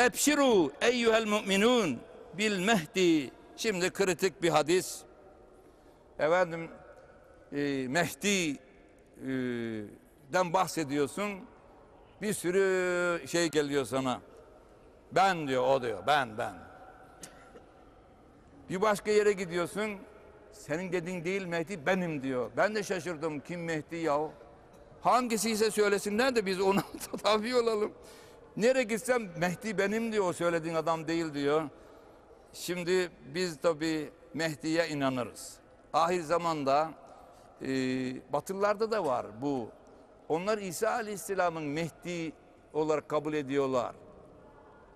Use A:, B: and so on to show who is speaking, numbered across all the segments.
A: Ebşiru eyyuhel mu'minun bil mehdi. Şimdi kritik bir hadis. Efendim e, Mehdi e, bahsediyorsun. Bir sürü şey geliyor sana. Ben diyor o diyor. Ben ben. Bir başka yere gidiyorsun. Senin dediğin değil Mehdi benim diyor. Ben de şaşırdım kim Mehdi yahu. Hangisi ise söylesinler de biz ona tabi olalım. Nereye gitsem Mehdi benim diyor o söylediğin adam değil diyor. Şimdi biz tabi Mehdi'ye inanırız. Ahir zamanda e, Batılılarda da var bu. Onlar İsa Aleyhisselam'ın Mehdi olarak kabul ediyorlar.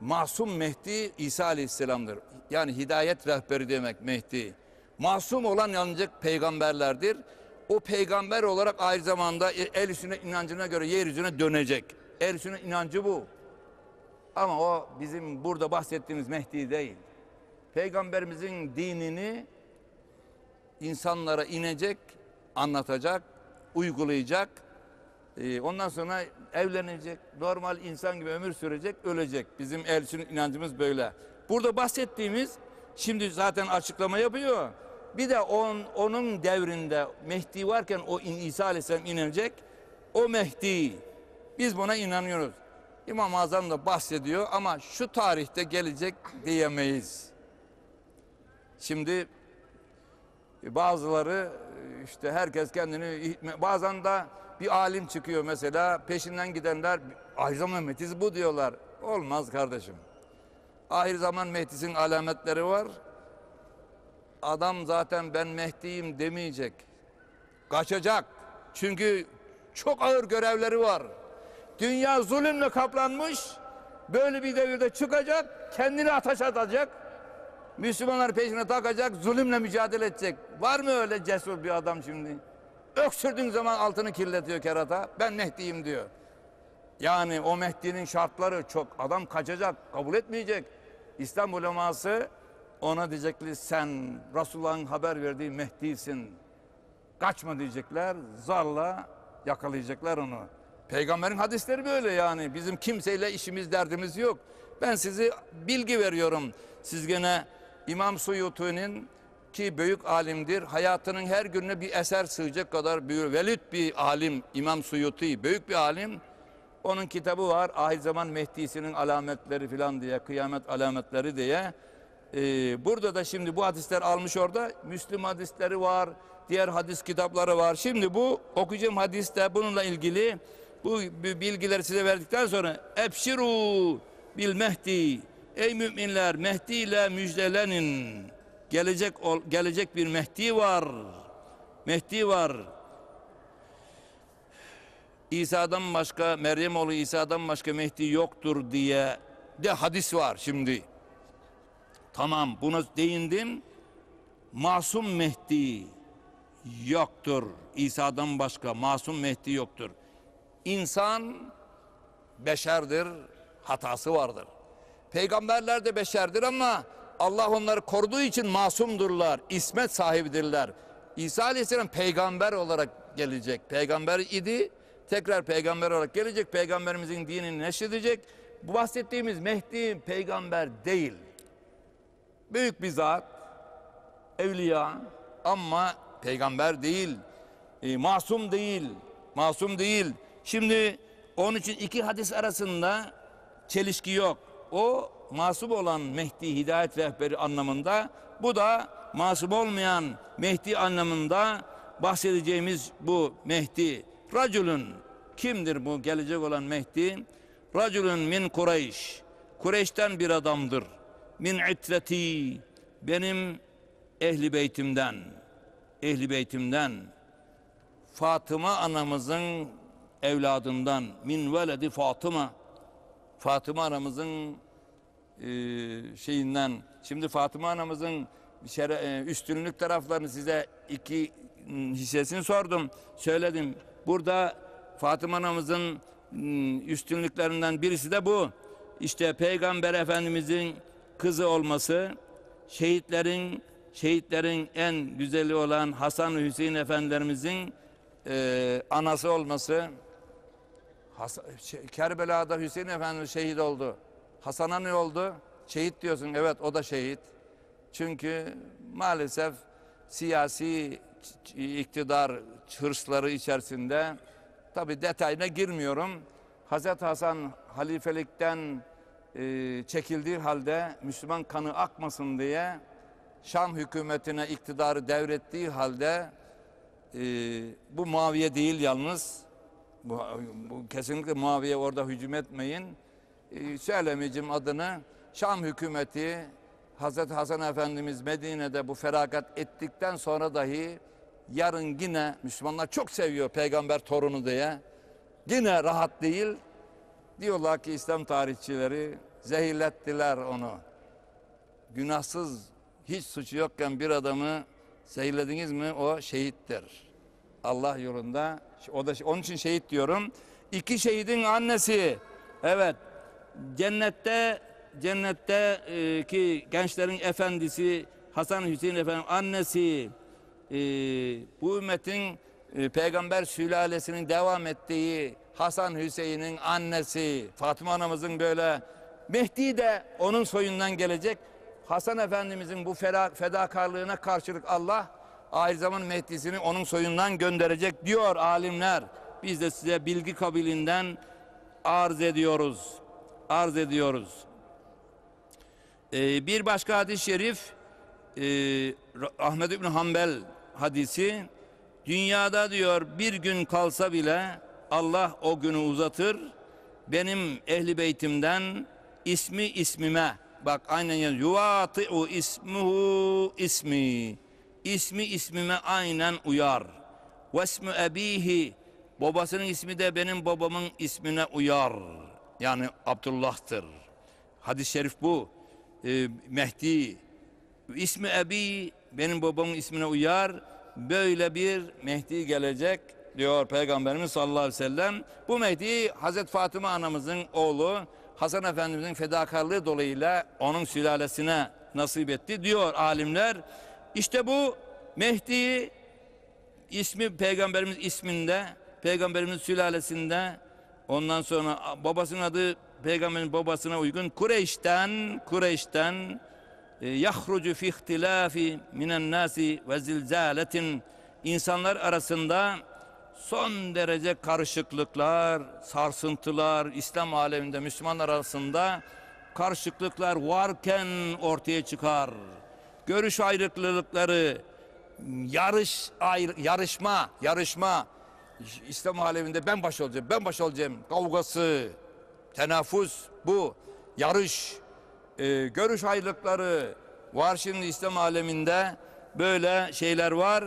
A: Masum Mehdi İsa Aleyhisselam'dır. Yani hidayet rehberi demek Mehdi. Masum olan yalnızca peygamberlerdir. O peygamber olarak aynı zamanda el üstüne inancına göre yeryüzüne dönecek. El üstüne inancı bu. Ama o bizim burada bahsettiğimiz Mehdi değil. Peygamberimizin dinini insanlara inecek, anlatacak, uygulayacak. Ee, ondan sonra evlenecek, normal insan gibi ömür sürecek, ölecek. Bizim elçinin inancımız böyle. Burada bahsettiğimiz, şimdi zaten açıklama yapıyor. Bir de on, onun devrinde Mehdi varken o İsa Aleyhisselam inecek. O Mehdi. Biz buna inanıyoruz. İmam-ı Azam da bahsediyor ama şu tarihte gelecek diyemeyiz. Şimdi bazıları işte herkes kendini bazen de bir alim çıkıyor mesela peşinden gidenler ahir zaman bu diyorlar. Olmaz kardeşim. Ahir zaman Mehdi'sinin alametleri var. Adam zaten ben Mehdi'yim demeyecek. Kaçacak. Çünkü çok ağır görevleri var. Dünya zulümle kaplanmış. Böyle bir devirde çıkacak, kendini ateş atacak. Müslümanlar peşine takacak, zulümle mücadele edecek. Var mı öyle cesur bir adam şimdi? Öksürdüğün zaman altını kirletiyor kerata. Ben Mehdi'yim diyor. Yani o Mehdi'nin şartları çok. Adam kaçacak, kabul etmeyecek. İslam uleması ona diyecekler sen Resulullah'ın haber verdiği Mehdi'sin. Kaçma diyecekler, zarla yakalayacaklar onu. Peygamberin hadisleri böyle yani. Bizim kimseyle işimiz derdimiz yok. Ben size bilgi veriyorum. Siz gene İmam Suyuti'nin ki büyük alimdir. Hayatının her gününe bir eser sığacak kadar büyük. Velid bir alim İmam Suyuti. Büyük bir alim. Onun kitabı var. Ahir zaman Mehdi'sinin alametleri filan diye. Kıyamet alametleri diye. Ee, burada da şimdi bu hadisler almış orada. Müslüm hadisleri var. Diğer hadis kitapları var. Şimdi bu okuyacağım hadiste bununla ilgili bu bilgileri size verdikten sonra Ebşiru bil Mehdi Ey müminler Mehdi ile müjdelenin. Gelecek gelecek bir Mehdi var. Mehdi var. İsa'dan başka Meryem oğlu İsa'dan başka Mehdi yoktur diye de hadis var şimdi. Tamam buna değindim. Masum Mehdi yoktur. İsa'dan başka masum Mehdi yoktur. İnsan beşerdir, hatası vardır. Peygamberler de beşerdir ama Allah onları koruduğu için masumdurlar, ismet sahibidirler. İsa Aleyhisselam peygamber olarak gelecek. Peygamber idi, tekrar peygamber olarak gelecek. Peygamberimizin dinini neşredecek. Bu bahsettiğimiz Mehdi peygamber değil. Büyük bir zat, evliya ama peygamber değil, e, masum değil, masum değil. Şimdi onun için iki hadis arasında çelişki yok. O masum olan Mehdi hidayet rehberi anlamında, bu da masum olmayan Mehdi anlamında bahsedeceğimiz bu Mehdi. Raculun kimdir bu gelecek olan Mehdi? Raculun min Kureyş. Kureyş'ten bir adamdır. Min itreti benim ehli beytimden. Ehli beytimden. Fatıma anamızın evladından min veledi Fatıma. Fatıma anamızın e, şeyinden. Şimdi Fatıma anamızın şere, e, üstünlük taraflarını size iki hissesini sordum. Söyledim. Burada Fatıma anamızın üstünlüklerinden birisi de bu. İşte Peygamber Efendimizin kızı olması şehitlerin şehitlerin en güzeli olan Hasan Hüseyin Efendilerimizin e, anası olması Has şey, Kerbela'da Hüseyin Efendimiz şehit oldu. Hasan'a ne oldu? Şehit diyorsun. Evet o da şehit. Çünkü maalesef siyasi iktidar hırsları içerisinde tabi detayına girmiyorum. Hazreti Hasan halifelikten e, çekildiği halde Müslüman kanı akmasın diye Şam hükümetine iktidarı devrettiği halde e, bu Muaviye değil yalnız. Bu, bu kesinlikle Muaviye orada hücum etmeyin. E, söylemeyeceğim adını. Şam hükümeti Hazreti Hasan Efendimiz Medine'de bu feragat ettikten sonra dahi yarın yine Müslümanlar çok seviyor peygamber torunu diye. Yine rahat değil. Diyorlar ki İslam tarihçileri zehirlettiler onu. Günahsız hiç suçu yokken bir adamı zehirlediniz mi o şehittir. Allah yolunda. O da onun için şehit diyorum. İki şehidin annesi. Evet. Cennette cennette e, ki gençlerin efendisi Hasan Hüseyin Efendi annesi e, bu ümmetin e, peygamber sülalesinin devam ettiği Hasan Hüseyin'in annesi Fatıma anamızın böyle Mehdi de onun soyundan gelecek. Hasan Efendimizin bu feda, fedakarlığına karşılık Allah ahir zaman Mehdi'sini onun soyundan gönderecek diyor alimler. Biz de size bilgi kabilinden arz ediyoruz. Arz ediyoruz. Ee, bir başka hadis-i şerif e, Ahmed İbni Hanbel hadisi dünyada diyor bir gün kalsa bile Allah o günü uzatır. Benim ehli beytimden ismi ismime bak aynen yazıyor. Yuvati'u ismuhu ismi. İsmi ismime aynen uyar. Vesmu ebihi babasının ismi de benim babamın ismine uyar. Yani Abdullah'tır. Hadis-i şerif bu. Ee, Mehdi ismi ebi benim babamın ismine uyar. Böyle bir Mehdi gelecek diyor Peygamberimiz sallallahu aleyhi ve sellem. Bu Mehdi Hazreti Fatıma anamızın oğlu Hasan Efendimizin fedakarlığı dolayıyla onun sülalesine nasip etti diyor alimler. İşte bu Mehdi ismi peygamberimiz isminde, peygamberimiz sülalesinde ondan sonra babasının adı peygamberin babasına uygun Kureyş'ten Kureyş'ten e, yahrucu fi ihtilafi minen nasi ve zilzaletin insanlar arasında son derece karışıklıklar, sarsıntılar İslam aleminde Müslümanlar arasında karışıklıklar varken ortaya çıkar. Görüş ayrılıkları, yarış ayrı, yarışma, yarışma İslam aleminde ben baş olacağım, ben baş olacağım kavgası, tenaffüs bu, yarış, e, görüş ayrılıkları var şimdi İslam aleminde böyle şeyler var.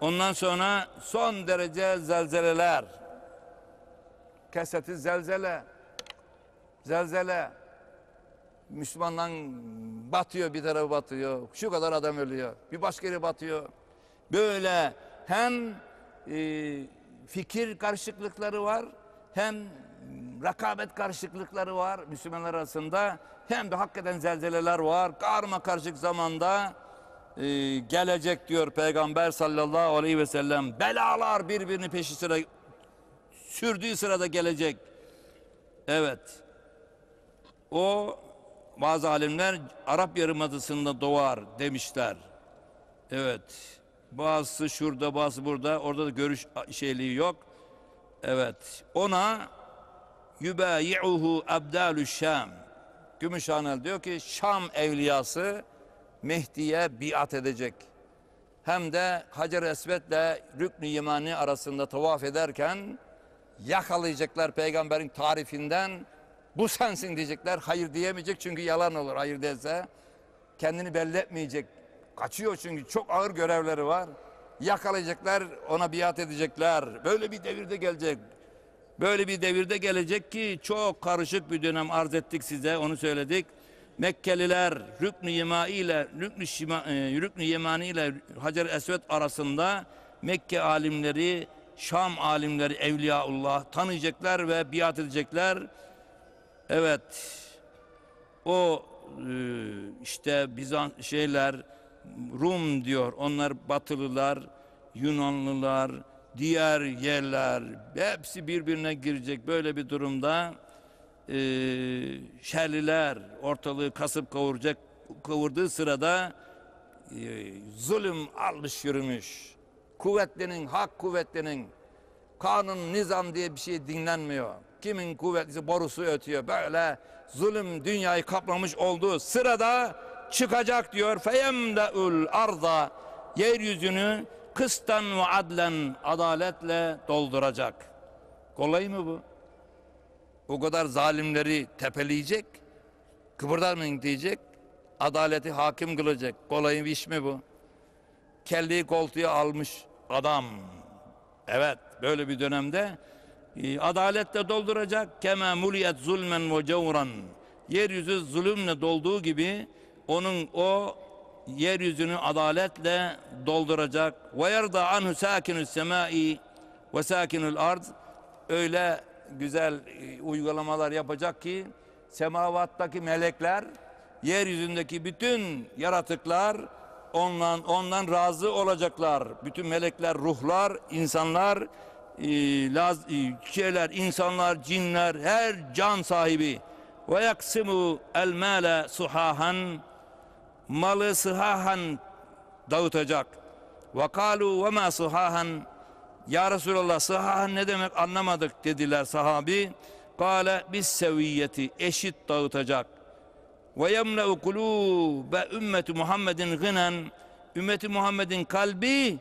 A: Ondan sonra son derece zelzeleler. Keseti zelzele. Zelzele. Müslümandan batıyor bir tarafı batıyor. Şu kadar adam ölüyor. Bir başka yere batıyor. Böyle hem e, fikir karışıklıkları var hem rakabet karışıklıkları var Müslümanlar arasında hem de hakikaten zelzeleler var. Karma karışık zamanda e, gelecek diyor Peygamber sallallahu aleyhi ve sellem. Belalar birbirini peşi sıra sürdüğü sırada gelecek. Evet. O bazı alimler Arap Yarımadası'nda doğar demişler. Evet. Bazısı şurada, bazı burada. Orada da görüş şeyliği yok. Evet. Ona yubayi'uhu abdalü Şam. Gümüşhanel diyor ki Şam evliyası Mehdi'ye biat edecek. Hem de Hacer Esved'le Rükn-i Yemani arasında tavaf ederken yakalayacaklar peygamberin tarifinden bu sensin diyecekler. Hayır diyemeyecek çünkü yalan olur hayır dese. Kendini belli etmeyecek. Kaçıyor çünkü çok ağır görevleri var. Yakalayacaklar ona biat edecekler. Böyle bir devirde gelecek. Böyle bir devirde gelecek ki çok karışık bir dönem arz ettik size onu söyledik. Mekkeliler Rükn-i Yemani ile Rükn-i Şima- e, Rükn-i Yemani ile Hacer Esved arasında Mekke alimleri, Şam alimleri Evliyaullah tanıyacaklar ve biat edecekler. Evet. O e, işte Bizans şeyler Rum diyor. Onlar Batılılar, Yunanlılar, diğer yerler hepsi birbirine girecek böyle bir durumda e, şerliler ortalığı kasıp kavuracak kavurduğu sırada e, zulüm almış yürümüş. Kuvvetlinin, hak kuvvetlinin kanun, nizam diye bir şey dinlenmiyor. Kimin kuvvetlisi borusu ötüyor. Böyle zulüm dünyayı kaplamış olduğu sırada çıkacak diyor. Feyemle'ül arda yeryüzünü kıstan ve adlen adaletle dolduracak. Kolay mı bu? O kadar zalimleri tepeleyecek, kıpırdarmayın diyecek, adaleti hakim kılacak. Kolay bir iş mi bu? Kelliyi koltuğa almış adam. Evet, böyle bir dönemde adaletle dolduracak. Kema muliyet zulmen ve cevran. Yeryüzü zulümle dolduğu gibi onun o yeryüzünü adaletle dolduracak. Ve yerda anhu sakinus semai ve sakinul ard. Öyle güzel e, uygulamalar yapacak ki semavattaki melekler, yeryüzündeki bütün yaratıklar ondan ondan razı olacaklar. Bütün melekler, ruhlar, insanlar, e, laz, e, şeyler, insanlar, cinler, her can sahibi ve yaksimu el male suhahan malı sıhahan dağıtacak. Ve kalu ve ma sıhahan ya Resulallah sıhahan ne demek anlamadık dediler sahabi. Kale bis seviyeti eşit dağıtacak. Ve yemle'u kulûbe ümmeti Muhammedin gınen ümmeti Muhammed'in kalbi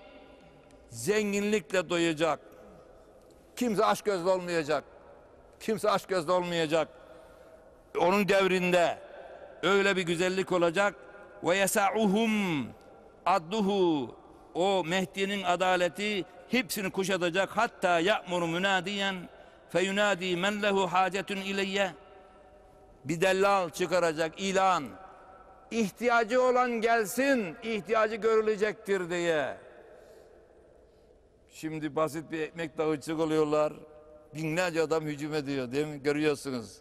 A: zenginlikle doyacak. Kimse aç gözlü olmayacak. Kimse aç gözlü olmayacak. Onun devrinde öyle bir güzellik olacak. Ve yesa'uhum adduhu o Mehdi'nin adaleti hepsini kuşatacak. Hatta ya'muru münadiyen feyunadi men lehu hacetun ileyye bir dellal çıkaracak ilan. İhtiyacı olan gelsin, ihtiyacı görülecektir diye. Şimdi basit bir ekmek dağıtacak oluyorlar. Binlerce adam hücum ediyor değil mi? Görüyorsunuz.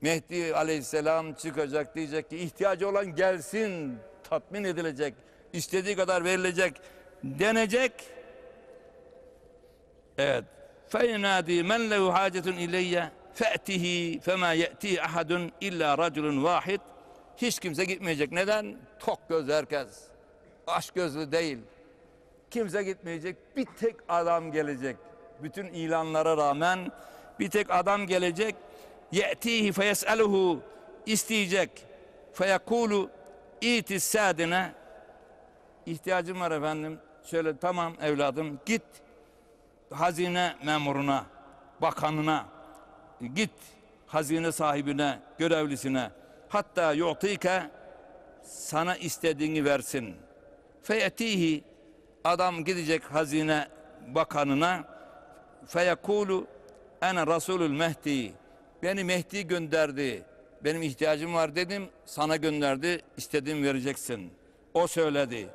A: Mehdi aleyhisselam çıkacak diyecek ki ihtiyacı olan gelsin, tatmin edilecek, istediği kadar verilecek denecek. Evet. فَيُنَادِي مَنْ لَهُ حَاجَةٌ اِلَيَّ فَأْتِهِ فَمَا يَأْتِي اَحَدٌ اِلَّا رَجُلٌ vahid. Hiç kimse gitmeyecek. Neden? Tok göz herkes. Aç gözlü değil. Kimse gitmeyecek. Bir tek adam gelecek. Bütün ilanlara rağmen bir tek adam gelecek. Ye'tihi feyes'eluhu isteyecek. Feyekulu itis sadine ihtiyacım var efendim. Şöyle tamam evladım git hazine memuruna, bakanına, git hazine sahibine, görevlisine. Hatta yu'tike sana istediğini versin. Feyetihi adam gidecek hazine bakanına feyekulu ene rasulül mehdi beni Mehdi gönderdi benim ihtiyacım var dedim sana gönderdi istediğimi vereceksin. O söyledi.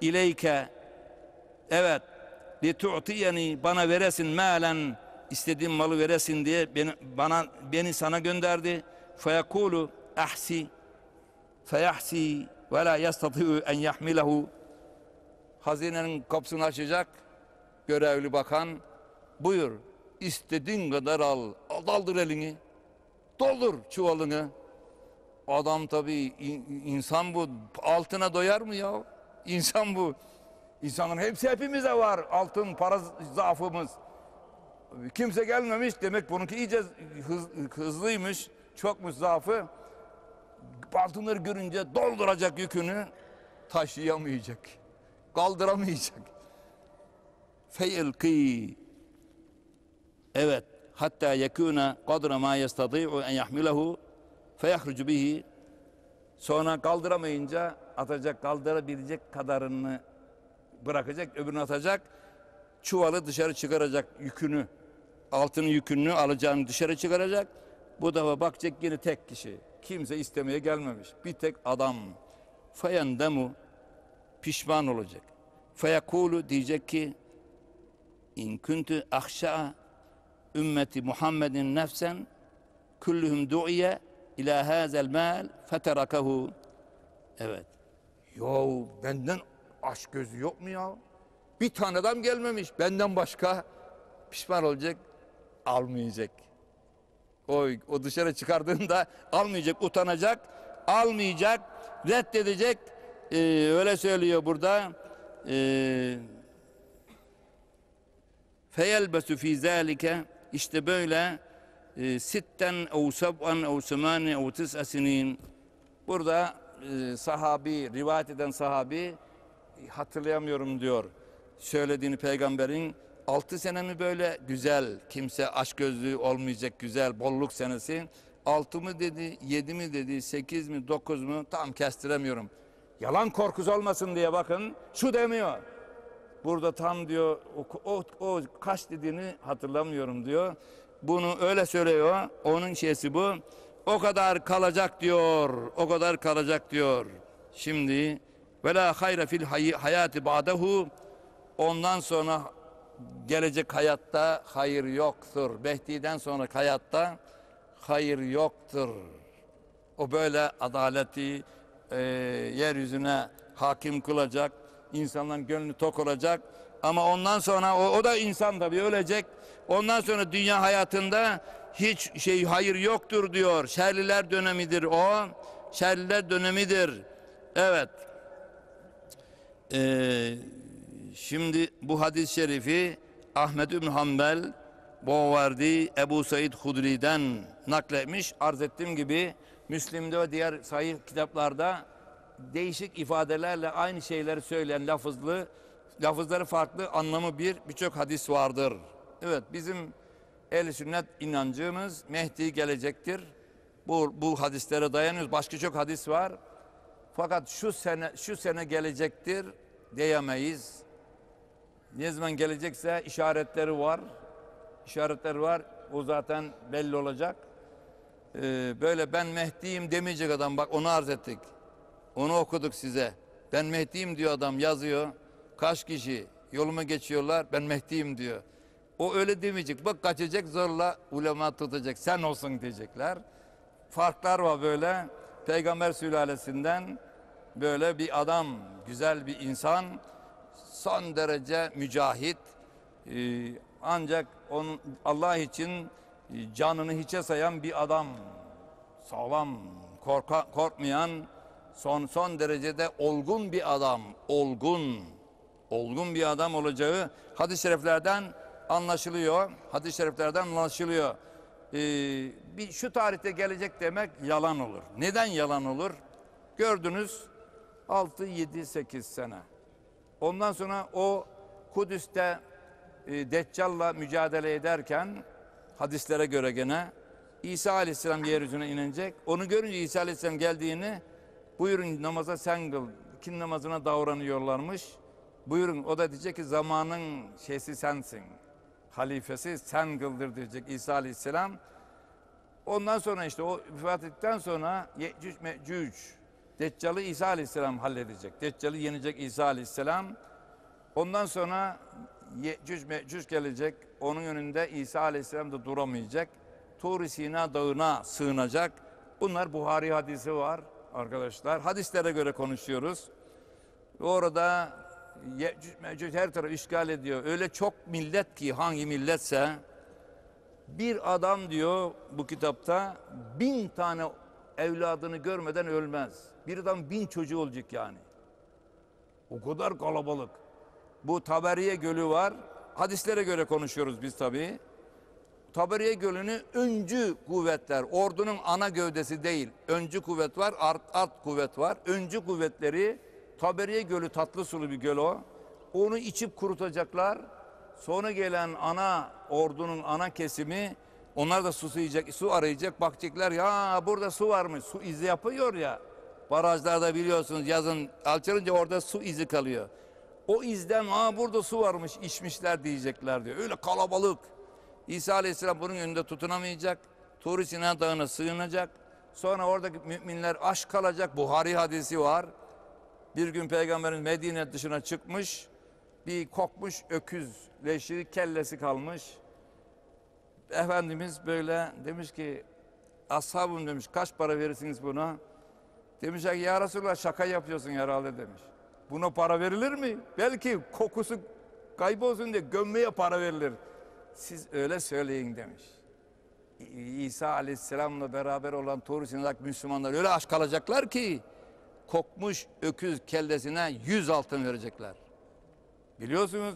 A: İleyke evet li tu'tiyeni bana veresin malen istediğim malı veresin diye beni, bana beni sana gönderdi. Feyekulu ahsi feyahsi ve la yastati'u en yahmilehu hazinenin kapısını açacak görevli bakan buyur istediğin kadar al Al, daldır elini doldur çuvalını. Adam tabii in- insan bu altına doyar mı ya? İnsan bu insanın hepsi hepimize var altın para zaafımız. Kimse gelmemiş demek bununki iyice hız- hızlıymış çokmuş zaafı. Altınları görünce dolduracak yükünü taşıyamayacak kaldıramayacak. Feyilki Evet. Hatta yekuna kadra ma yestati'u en yahmilehu feyahrucu bihi. Sonra kaldıramayınca atacak kaldırabilecek kadarını bırakacak öbürünü atacak. Çuvalı dışarı çıkaracak yükünü altının yükünü alacağını dışarı çıkaracak. Bu defa bakacak yine tek kişi. Kimse istemeye gelmemiş. Bir tek adam. Feyendemu pişman olacak. Feyekulu diyecek ki in kuntu ahşa ümmeti Muhammedin nefsen kulluhum du'iye ila hazel mal feterakahu. Evet. Yo benden aç gözü yok mu ya? Bir tane adam gelmemiş benden başka pişman olacak almayacak. O, o dışarı çıkardığında almayacak, utanacak, almayacak, reddedecek. Ee, öyle söylüyor burada. Ee, feyelbesu fi zalike işte böyle e, sitten ev sab'an ev semane ev tis'a sinin burada e, sahabi rivayet eden sahabi hatırlayamıyorum diyor söylediğini peygamberin. Altı sene mi böyle güzel kimse aşk gözlü olmayacak güzel bolluk senesi? Altı mı dedi yedi mi dedi sekiz mi dokuz mu? Tam kestiremiyorum yalan korkusu olmasın diye bakın şu demiyor Burada tam diyor o, o, o kaç dediğini hatırlamıyorum diyor. Bunu öyle söylüyor. Onun şeysi bu. O kadar kalacak diyor. O kadar kalacak diyor. Şimdi ve la hayra fil hay- hayati ba'dahu ondan sonra gelecek hayatta hayır yoktur. Mehdi'den sonra hayatta hayır yoktur. O böyle adaleti e, yeryüzüne hakim kılacak. insanların gönlü tok olacak. Ama ondan sonra o, o da insan tabii ölecek. Ondan sonra dünya hayatında hiç şey hayır yoktur diyor. Şerliler dönemidir o. Şerliler dönemidir. Evet. Ee, şimdi bu hadis-i şerifi Ahmed bin Hanbel Boğvardi Ebu Said Hudri'den nakletmiş. Arz ettiğim gibi Müslim'de ve diğer sahih kitaplarda değişik ifadelerle aynı şeyleri söyleyen lafızlı, lafızları farklı, anlamı bir, birçok hadis vardır. Evet, bizim ehl sünnet inancımız Mehdi gelecektir. Bu, bu hadislere dayanıyoruz. Başka çok hadis var. Fakat şu sene şu sene gelecektir diyemeyiz. Ne zaman gelecekse işaretleri var. İşaretleri var. O zaten belli olacak. Ee, böyle ben Mehdi'yim demeyecek adam. Bak onu arz ettik. Onu okuduk size. Ben Mehdi'yim diyor adam yazıyor. Kaç kişi yoluma geçiyorlar ben Mehdi'yim diyor. O öyle demeyecek. Bak kaçacak zorla ulema tutacak. Sen olsun diyecekler. Farklar var böyle. Peygamber sülalesinden böyle bir adam, güzel bir insan, son derece mücahit. Ee, ancak onun Allah için e, canını hiçe sayan bir adam. Sağlam, korka, korkmayan, son son derecede olgun bir adam. Olgun, olgun bir adam olacağı hadis-i şeriflerden anlaşılıyor. Hadis-i şeriflerden anlaşılıyor. Ee, bir şu tarihte gelecek demek yalan olur. Neden yalan olur? Gördünüz 6, 7, 8 sene. Ondan sonra o Kudüs'te e, Deccal'la mücadele ederken hadislere göre gene İsa Aleyhisselam yeryüzüne inecek. Onu görünce İsa Aleyhisselam geldiğini buyurun namaza sen kıl. Kim namazına davranıyorlarmış. Buyurun o da diyecek ki zamanın şeysi sensin. Halifesi sen kıldır diyecek İsa Aleyhisselam. Ondan sonra işte o vefat ettikten sonra Yecüc Mecüc Deccal'ı İsa Aleyhisselam halledecek. Deccal'ı yenecek İsa Aleyhisselam. Ondan sonra Yecüc Mecüc gelecek. Onun önünde İsa Aleyhisselam da duramayacak. Tur-i Sina dağına sığınacak. Bunlar Buhari hadisi var arkadaşlar. Hadislere göre konuşuyoruz. Orada Yecüc Mecüc her tarafı işgal ediyor. Öyle çok millet ki hangi milletse bir adam diyor bu kitapta bin tane evladını görmeden ölmez. Bir adam bin çocuğu olacak yani. O kadar kalabalık. Bu Taberiye Gölü var. Hadislere göre konuşuyoruz biz tabii. Taberiye Gölü'nü öncü kuvvetler, ordunun ana gövdesi değil. Öncü kuvvet var, art, alt kuvvet var. Öncü kuvvetleri Taberiye Gölü tatlı sulu bir göl o. Onu içip kurutacaklar. Sonra gelen ana ordunun ana kesimi onlar da su yiyecek, su arayacak. Bakacaklar ya burada su varmış. Su izi yapıyor ya. Barajlarda biliyorsunuz yazın alçalınca orada su izi kalıyor. O izden aa burada su varmış içmişler diyecekler diyor. Öyle kalabalık. İsa Aleyhisselam bunun önünde tutunamayacak. Tur-i Sina Dağı'na sığınacak. Sonra oradaki müminler aç kalacak. Buhari hadisi var. Bir gün peygamberin Medine dışına çıkmış. Bir kokmuş öküz leşi kellesi kalmış. Efendimiz böyle demiş ki ashabım demiş kaç para verirsiniz buna? Demişler ki ya Resulallah şaka yapıyorsun herhalde demiş. Buna para verilir mi? Belki kokusu kaybolsun diye gömmeye para verilir. Siz öyle söyleyin demiş. İsa Aleyhisselam'la beraber olan Tur Sina'daki Müslümanlar öyle aç kalacaklar ki kokmuş öküz kellesine yüz altın verecekler. Biliyorsunuz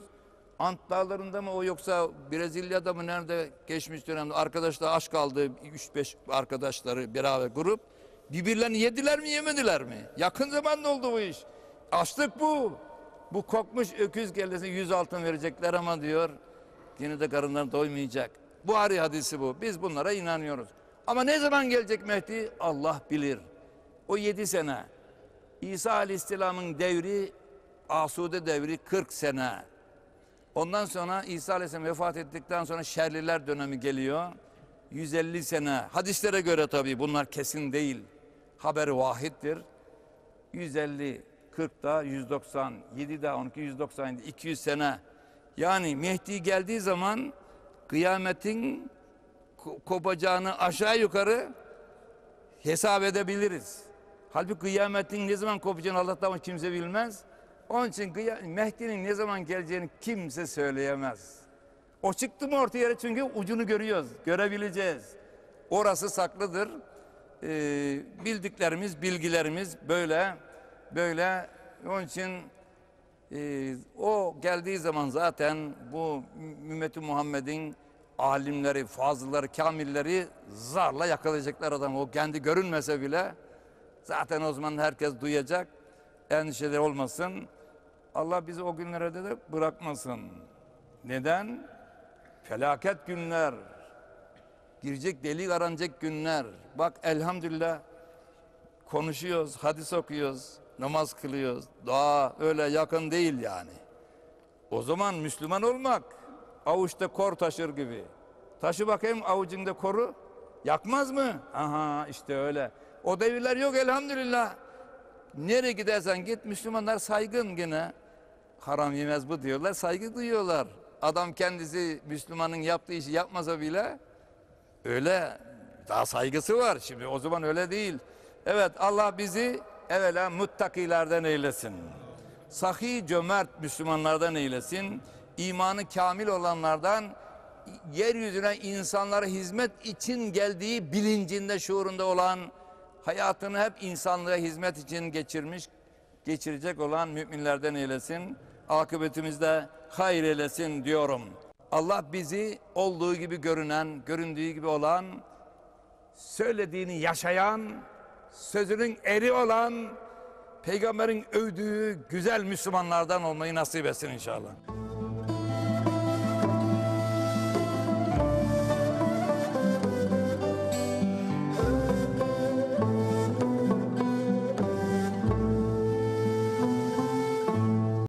A: Ant dağlarında mı o yoksa Brezilya'da mı nerede geçmiş dönemde arkadaşlar aç kaldı 3-5 arkadaşları beraber grup birbirlerini yediler mi yemediler mi? Yakın zamanda oldu bu iş. Açlık bu. Bu kokmuş öküz kellesine yüz altın verecekler ama diyor yine de karınları doymayacak. Buhari hadisi bu. Biz bunlara inanıyoruz. Ama ne zaman gelecek Mehdi? Allah bilir. O yedi sene. İsa Aleyhisselam'ın devri Asude devri 40 sene. Ondan sonra İsa Aleyhisselam vefat ettikten sonra Şerliler dönemi geliyor. 150 sene. Hadislere göre tabii bunlar kesin değil. Haberi vahittir. 150, 40 da 190, 7 da 12, 197, 200 sene. Yani Mehdi geldiği zaman kıyametin ko- kopacağını aşağı yukarı hesap edebiliriz. Halbuki kıyametin ne zaman kopacağını Allah'tan kimse bilmez. Onun için Mehdi'nin ne zaman geleceğini kimse söyleyemez. O çıktı mı ortaya çünkü ucunu görüyoruz, görebileceğiz. Orası saklıdır. Ee, bildiklerimiz, bilgilerimiz böyle, böyle. Onun için ee, o geldiği zaman zaten bu ümmeti Muhammed'in alimleri, fazılları, kamilleri zarla yakalayacaklar adam. O kendi görünmese bile zaten o zaman herkes duyacak. Endişeler olmasın. Allah bizi o günlere de bırakmasın. Neden? Felaket günler. Girecek delik aranacak günler. Bak elhamdülillah konuşuyoruz, hadis okuyoruz, namaz kılıyoruz. Daha öyle yakın değil yani. O zaman Müslüman olmak avuçta kor taşır gibi. Taşı bakayım avucunda koru. Yakmaz mı? Aha işte öyle. O devirler yok elhamdülillah. Nereye gidersen git Müslümanlar saygın gene. Haram yemez bu diyorlar, saygı duyuyorlar. Adam kendisi Müslümanın yaptığı işi yapmasa bile Öyle daha saygısı var. Şimdi o zaman öyle değil. Evet Allah bizi evvela muttakilerden eylesin. Sahi cömert Müslümanlardan eylesin. İmanı kamil olanlardan yeryüzüne insanlara hizmet için geldiği bilincinde şuurunda olan hayatını hep insanlığa hizmet için geçirmiş geçirecek olan müminlerden eylesin. Akıbetimizde hayır eylesin diyorum. Allah bizi olduğu gibi görünen, göründüğü gibi olan, söylediğini yaşayan, sözünün eri olan, peygamberin övdüğü güzel Müslümanlardan olmayı nasip etsin inşallah.